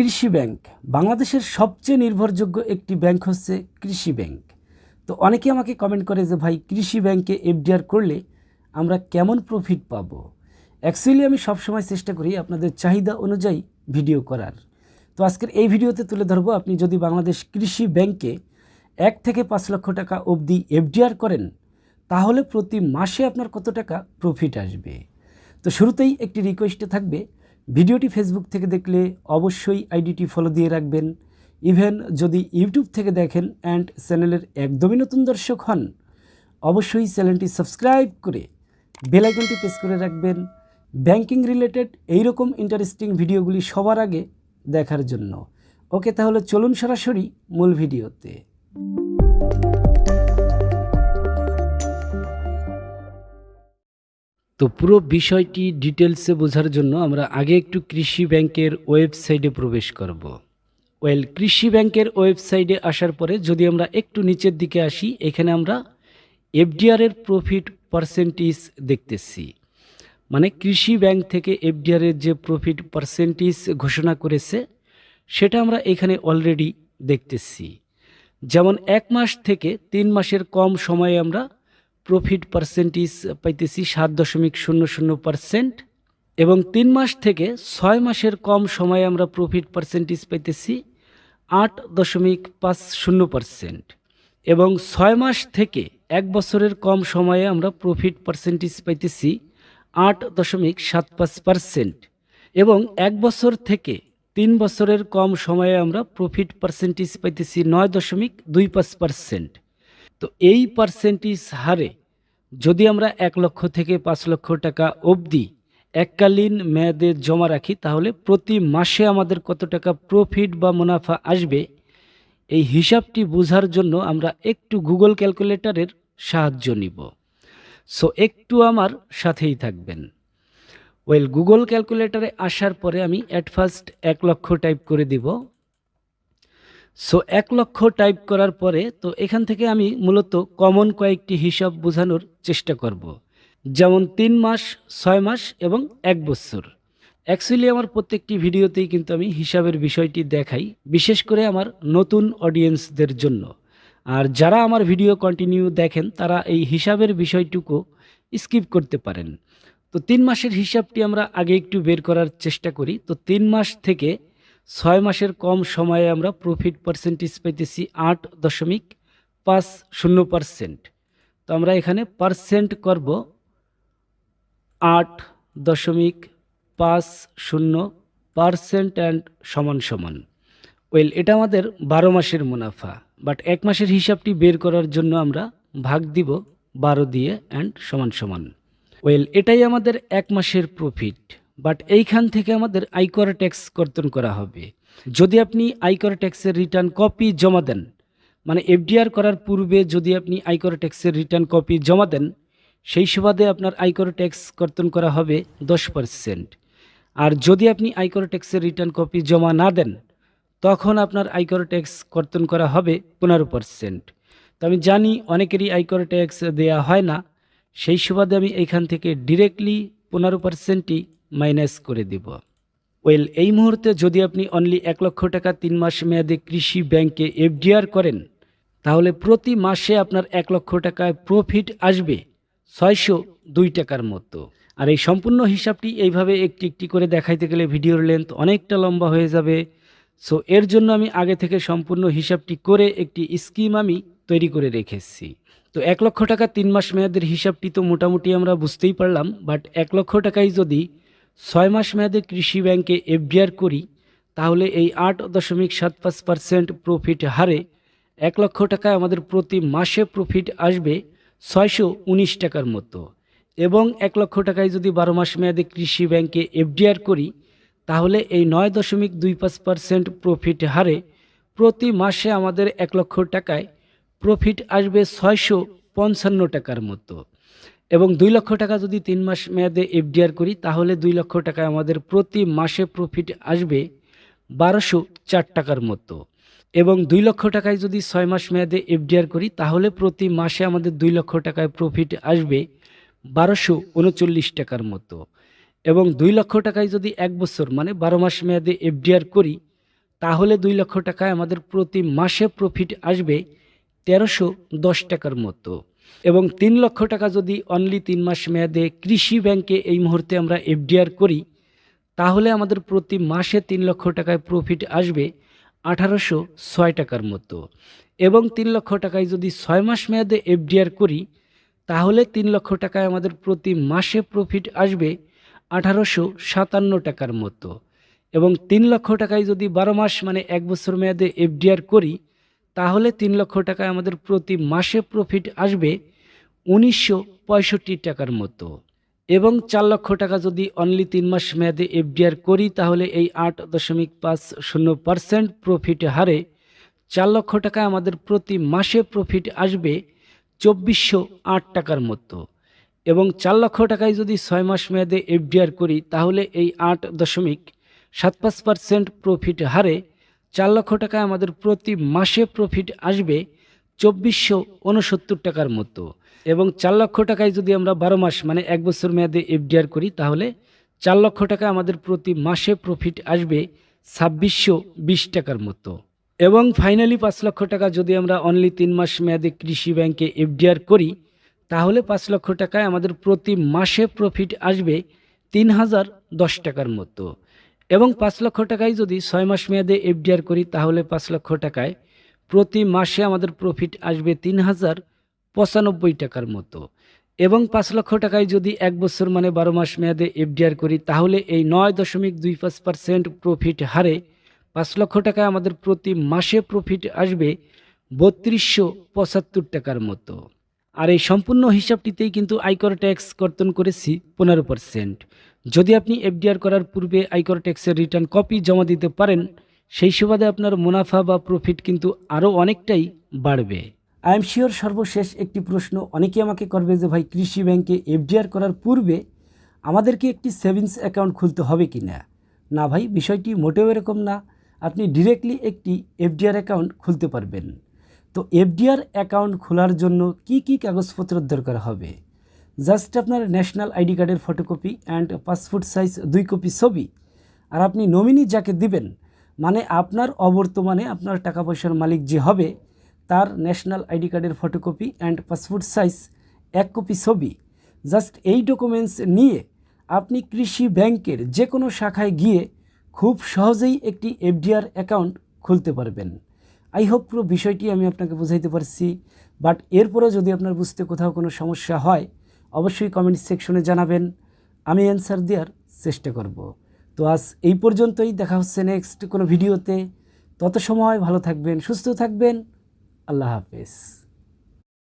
কৃষি ব্যাংক। বাংলাদেশের সবচেয়ে নির্ভরযোগ্য একটি ব্যাংক হচ্ছে কৃষি ব্যাংক। তো অনেকে আমাকে কমেন্ট করে যে, ভাই, কৃষি ব্যাংকে এফডিআর করলে আমরা কেমন প্রফিট পাবো? অ্যাকচুয়ালি আমি সবসময় চেষ্টা করি আপনাদের চাহিদা অনুযায়ী ভিডিও করার। তো আজকের এই ভিডিওতে তুলে ধরবো, আপনি যদি বাংলাদেশ কৃষি ব্যাংকে এক থেকে পাঁচ লক্ষ টাকা অবধি এফডিআর করেন, তাহলে প্রতি মাসে আপনার কত টাকা প্রফিট আসবে? তো শুরুতেই একটি রিকোয়েস্টে থাকবে ভিডিওটি ফেসবুক থেকে দেখলে অবশ্যই আইডিটি ফলো দিয়ে রাখবেন। ইভেন যদি ইউটিউব থেকে দেখেন অ্যান্ড চ্যানেলের একদমই নতুন দর্শক হন, অবশ্যই চ্যানেলটি সাবস্ক্রাইব করে বেল আইকনটি প্রেস করে রাখবেন। ব্যাংকিং রিলেটেড এইরকম ইন্টারেস্টিং ভিডিওগুলি সবার আগে দেখার জন্য। ওকে তাহলে চলুন সরাসরি মূল ভিডিওতে। তো পুরো বিষয়টি ডিটেলসে বোঝার জন্য আমরা আগে একটু কৃষি ব্যাংকের ওয়েবসাইটে প্রবেশ করব। ওয়েল, কৃষি ব্যাংকের ওয়েবসাইটে আসার পরে যদি আমরা একটু নিচের দিকে আসি, এখানে আমরা এফডিআর এর প্রফিট পার্সেন্টেজ দেখতেছি। মানে কৃষি ব্যাংক থেকে এফডিআর এর যে প্রফিট পার্সেন্টেজ ঘোষণা করেছে, সেটা আমরা এখানে অলরেডি দেখতেছি। যেমন এক মাস থেকে তিন মাসের কম সময়ে আমরা প্রফিট পার্সেন্টেজ পাইতেছি সাত দশমিক শূন্য শূন্য পার্সেন্ট এবং তিন মাস থেকে ছয় মাসের কম সময়ে আমরা প্রফিট পার্সেন্টেজ পাইতেছি আট দশমিক পাঁচ শূন্য পার্সেন্ট এবং ছয় মাস থেকে এক বছরের কম সময়ে আমরা প্রফিট পার্সেন্টেজ পাইতেছি আট দশমিক সাত পাঁচ পার্সেন্ট এবং এক বছর থেকে তিন বছরের কম সময়ে আমরা প্রফিট পার্সেন্টেজ পাইতেছি নয় দশমিক দুই পাঁচ পার্সেন্ট তো এই পার্সেন্টেজ হারে যদি আমরা এক লক্ষ থেকে পাঁচ লক্ষ টাকা অবধি এককালীন মেয়াদে জমা রাখি, তাহলে প্রতি মাসে আমাদের কত টাকা প্রফিট বা মুনাফা আসবে? এই হিসাবটি বোঝার জন্য আমরা একটু গুগল ক্যালকুলেটরের সাহায্য নিব। সো একটু আমার সাথেই থাকবেন। ওয়েল গুগল ক্যালকুলেটরে আসার পরে আমি অ্যাট ফার্স্ট এক লক্ষ টাইপ করে দিব। সো এক লক্ষ টাইপ করার পরে, তো এখান থেকে আমি মূলত কমন কয়েকটি হিসাব বোঝানোর চেষ্টা করব। যেমন তিন মাস, ছয় মাস এবং এক বছর। অ্যাকচুয়ালি আমার প্রত্যেকটি ভিডিওতেই কিন্তু আমি হিসাবের বিষয়টি দেখাই, বিশেষ করে আমার নতুন অডিয়েন্সদের জন্য। আর যারা আমার ভিডিও কন্টিনিউ দেখেন, তারা এই হিসাবের বিষয়টুকু স্কিপ করতে পারেন। তো তিন মাসের হিসাবটি আমরা আগে একটু বের করার চেষ্টা করি। তো তিন মাস থেকে ছয় মাসের কম সময়ে আমরা প্রফিট পার্সেন্টেজ পাইতেছি আট দশমিক পাঁচ শূন্য পার্সেন্ট তো আমরা এখানে পার্সেন্ট করব আট দশমিক পাঁচ শূন্য পার্সেন্ট অ্যান্ড সমান সমান। ওয়েল এটা আমাদের বারো মাসের মুনাফা বাট এক মাসের হিসাবটি বের করার জন্য আমরা ভাগ দিব বারো দিয়ে অ্যান্ড সমান সমান। ওয়েল এটাই আমাদের এক মাসের প্রফিট বাট এইখান থেকে আমাদের আয়কর ট্যাক্স কর্তন করা হবে। যদি আপনি আয়কর ট্যাক্সের রিটার্ন কপি জমা দেন মানে এফডিআর করার পূর্বে যদি আপনি আয়কর ট্যাক্সের রিটার্ন কপি জমা দেন, সেই সুবাদে আপনার আয়কর ট্যাক্স কর্তন করা হবে দশ পার্সেন্ট আর যদি আপনি আয়কর ট্যাক্সের রিটার্ন কপি জমা না দেন, তখন আপনার আয়কর ট্যাক্স কর্তন করা হবে পনেরো পার্সেন্ট তো আমি জানি অনেকেরই আয়কর ট্যাক্স দেয়া হয় না, সেই সুবাদে আমি এইখান থেকে ডিরেক্টলি পনেরো পার্সেন্টই মাইনাস করে দিব। ওয়েল, এই মুহূর্তে যদি আপনি অনলি এক লক্ষ টাকা তিন মাস মেয়াদে কৃষি ব্যাংকে এফডিআর করেন, তাহলে প্রতি মাসে আপনার এক লক্ষ টাকায় প্রফিট আসবে ছয়শো দুই টাকার মতো। আর এই সম্পূর্ণ হিসাবটি এইভাবে একটি একটি করে দেখাইতে গেলে ভিডিওর লেন্থ অনেকটা লম্বা হয়ে যাবে। সো এর জন্য আমি আগে থেকে সম্পূর্ণ হিসাবটি করে একটি স্কিম আমি তৈরি করে রেখেছি। তো এক লক্ষ টাকা তিন মাস মেয়াদের হিসাবটি তো মোটামুটি আমরা বুঝতেই পারলাম বাট এক লক্ষ টাকাই যদি ছয় মাস মেয়াদে কৃষি ব্যাংকে এফডিআর করি, তাহলে এই আট দশমিক সাত পাঁচ পার্সেন্ট প্রফিট হারে এক লক্ষ টাকায় আমাদের প্রতি মাসে প্রফিট আসবে ছয়শো উনিশ টাকার মতো। এবং এক লক্ষ টাকায় যদি বারো মাস মেয়াদে কৃষি ব্যাংকে এফডিআর করি, তাহলে এই নয় দশমিক দুই পাঁচ পার্সেন্ট প্রফিট হারে প্রতি মাসে আমাদের এক লক্ষ টাকায় প্রফিট আসবে ছয়শো পঞ্চান্ন টাকার মতো। এবং দুই লক্ষ টাকা যদি তিন মাস মেয়াদে এফডিআর করি, তাহলে দুই লক্ষ টাকায় আমাদের প্রতি মাসে প্রফিট আসবে বারোশো চার টাকার মতো। এবং দুই লক্ষ টাকায় যদি ছয় মাস মেয়াদে এফডিআর করি, তাহলে প্রতি মাসে আমাদের দুই লক্ষ টাকায় প্রফিট আসবে বারোশো উনচল্লিশ টাকার মতো। এবং দুই লক্ষ টাকায় যদি এক বছর মানে বারো মাস মেয়াদে এফডিআর করি, তাহলে দুই লক্ষ টাকায় আমাদের প্রতি মাসে প্রফিট আসবে তেরোশো দশ টাকার মতো। এবং তিন লক্ষ টাকা যদি অনলি তিন মাস মেয়াদে কৃষি ব্যাংকে এই মুহূর্তে আমরা এফডিআর করি, তাহলে আমাদের প্রতি মাসে তিন লক্ষ টাকায় প্রফিট আসবে আঠারোশো ছয় টাকার মতো। এবং তিন লক্ষ টাকায় যদি ছয় মাস মেয়াদে এফডিআর করি, তাহলে তিন লক্ষ টাকায় আমাদের প্রতি মাসে প্রফিট আসবে আঠারোশো সাতান্ন টাকার মতো। এবং তিন লক্ষ টাকায় যদি বারো মাস মানে এক বছর মেয়াদে এফডিআর করি তাহলে তিন লক্ষ টাকায় আমাদের প্রতি মাসে প্রফিট আসবে উনিশশো পঁয়ষট্টি টাকার মতো। এবং চার লক্ষ টাকা যদি অনলি তিন মাস মেয়াদে এফডিআর করি, তাহলে এই আট দশমিক পাঁচ শূন্য পার্সেন্ট প্রফিট হারে চার লক্ষ টাকা আমাদের প্রতি মাসে প্রফিট আসবে চব্বিশশো আট টাকার মতো। এবং চার লক্ষ টাকায় যদি ছয় মাস মেয়াদে এফডিআর করি, তাহলে এই আট দশমিক সাত পাঁচ পার্সেন্ট প্রফিট হারে চার লক্ষ টাকায় আমাদের প্রতি মাসে প্রফিট আসবে চব্বিশশো উনসত্তর টাকার মতো। এবং চার লক্ষ টাকায় যদি আমরা বারো মাস মানে এক বছর মেয়াদে এফডিআর করি, তাহলে চার লক্ষ টাকা আমাদের প্রতি মাসে প্রফিট আসবে ছাব্বিশশো বিশ টাকার মতো। এবং ফাইনালি পাঁচ লক্ষ টাকা যদি আমরা অনলি তিন মাস মেয়াদে কৃষি ব্যাংকে এফডিআর করি, তাহলে পাঁচ লক্ষ টাকায় আমাদের প্রতি মাসে প্রফিট আসবে তিন হাজার দশ টাকার মতো। এবং পাঁচ লক্ষ টাকায় যদি ছয় মাস মেয়াদে এফডিআর করি, তাহলে পাঁচ লক্ষ টাকায় প্রতি মাসে আমাদের প্রফিট আসবে তিন হাজার পঁচানব্বই টাকার মতো। এবং পাঁচ লক্ষ টাকায় যদি এক বছর মানে বারো মাস মেয়াদে এফডিআর করি, তাহলে এই নয় দশমিক দুই পাঁচ পার্সেন্ট প্রফিট হারে পাঁচ লক্ষ টাকায় আমাদের প্রতি মাসে প্রফিট আসবে বত্রিশশো পঁচাত্তর টাকার মতো। আর এই সম্পূর্ণ হিসাবটিতেই কিন্তু আয়কর ট্যাক্স কর্তন করেছি পনেরো পার্সেন্ট। যদি আপনি এফডিআর করার পূর্বে আয়কর ট্যাক্সের রিটার্ন কপি জমা দিতে পারেন, সেই সুবাদে আপনার মুনাফা বা প্রফিট কিন্তু আরও অনেকটাই বাড়বে। আই এম শিওর সর্বশেষ একটি প্রশ্ন অনেকে আমাকে করবে যে, ভাই, কৃষি ব্যাংকে এফডিআর করার পূর্বে আমাদেরকে একটি সেভিংস অ্যাকাউন্ট খুলতে হবে কি না? না ভাই, বিষয়টি মোটেও এরকম না। আপনি ডিরেক্টলি একটি এফডিআর অ্যাকাউন্ট খুলতে পারবেন। তো এফডিআর অ্যাকাউন্ট খোলার জন্য কি কি কাগজপত্রের দরকার হবে? জাস্ট আপনার ন্যাশনাল আইডি কার্ডের ফটোকপি অ্যান্ড পাসপোর্ট সাইজ দুই কপি ছবি। আর আপনি নমিনি যাকে দিবেন মানে আপনার অবর্তমানে আপনার টাকা পয়সার মালিক যে হবে, তার ন্যাশনাল আইডি কার্ডের ফটোকপি অ্যান্ড পাসপোর্ট সাইজ এক কপি ছবি। জাস্ট এই ডকুমেন্টস নিয়ে আপনি কৃষি ব্যাংকের যে কোনো শাখায় গিয়ে খুব সহজেই একটি এফডিআর অ্যাকাউন্ট খুলতে পারবেন। আই হোপ পুরো বিষয়টি আমি আপনাকে বোঝাইতে পারছি বাট এরপরেও যদি আপনার বুঝতে কোথাও কোনো সমস্যা হয়, অবশ্যই কমেন্ট সেকশনে জানাবেন, আমি অ্যান্সার দেওয়ার চেষ্টা করব। তো আজ এই পর্যন্তই, দেখা হচ্ছে নেক্সট কোনো ভিডিওতে তত সময় ভালো থাকবেন, সুস্থ থাকবেন, আল্লাহ হাফেজ।